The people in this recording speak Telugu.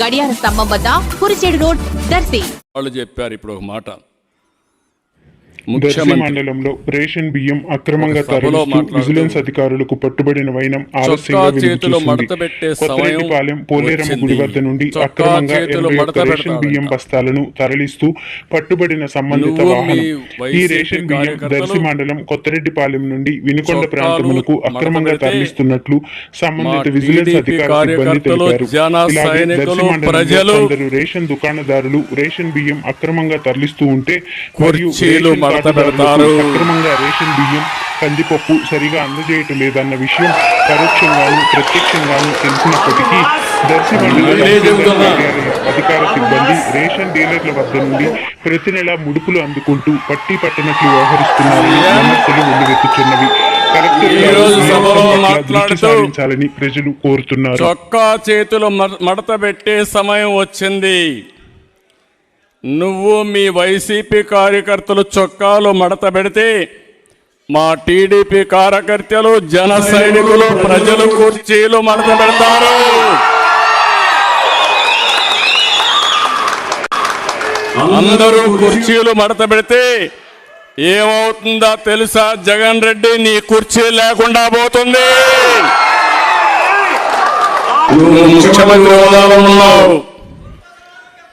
గడియార స్తంభం వద్ద కురిచేడు రోడ్ దర్శి. వాళ్ళు చెప్పారు ఇప్పుడు ఒక మాట. మండలంలో రేషన్ బియ్యం అక్రమంగా తరలిస్తూ విజిలెన్స్ అధికారులకు పట్టుబడిన వైనం ఆలస్యంగా కొత్తరెడ్డిపాలెం పోలేరమ్మ గుడి. వద్ద నుండి అక్రమంగా రేషన్. బియ్యం బస్తాలను తరలిస్తూ పట్టుబడిన సంబంధిత వాహనం ఈ రేషన్ బియ్యం దర్శి మండలం కొత్తరెడ్డిపాలెం నుండి వినుకొండ ప్రాంతములకు అక్రమంగా తరలిస్తున్నట్లు సంబంధిత విజిలెన్స్ అధికారులు కార్యకర్తలు, తెలిపారు ఇలాగే దర్శి మండలంలో కొందరు రేషన్ దుకాణదారులు రేషన్ బియ్యం అక్రమంగా తరలిస్తూ ఉంటే మరియు పెడతారు. రేషన్ బియ్యం కందిపప్పు సరిగా అందజేయటం లేదన్న విషయం పరోక్షంగాను ప్రత్యక్షంగాను తెలిసినప్పటికీ దర్శి అధికార సిబ్బంది రేషన్ డీలర్ల వద్ద నుండి ప్రతి నెల ముడుపులు అందుకుంటూ పట్టి పట్టనట్లు వ్యవహరిస్తున్నారని విమర్శలు వెల్లువెత్తుచున్నవి ప్రజలు కోరుతున్నారు. చొక్కా చేతులు మడత పెట్టే సమయం వచ్చింది. నువ్వు మీ వైసీపీ కార్యకర్తలు చొక్కాలు మడత పెడితే మా టీడీపీ కార్యకర్తలు జన సైనికులు ప్రజలు కుర్చీలు మడత పెడతారు. అందరూ కుర్చీలు మడత పెడితే ఏమవుతుందో తెలుసా? జగన్ రెడ్డి నీ కుర్చీ లేకుండా పోతుంది. ముఖ్యమంత్రి హోదాలో ఉన్నావు.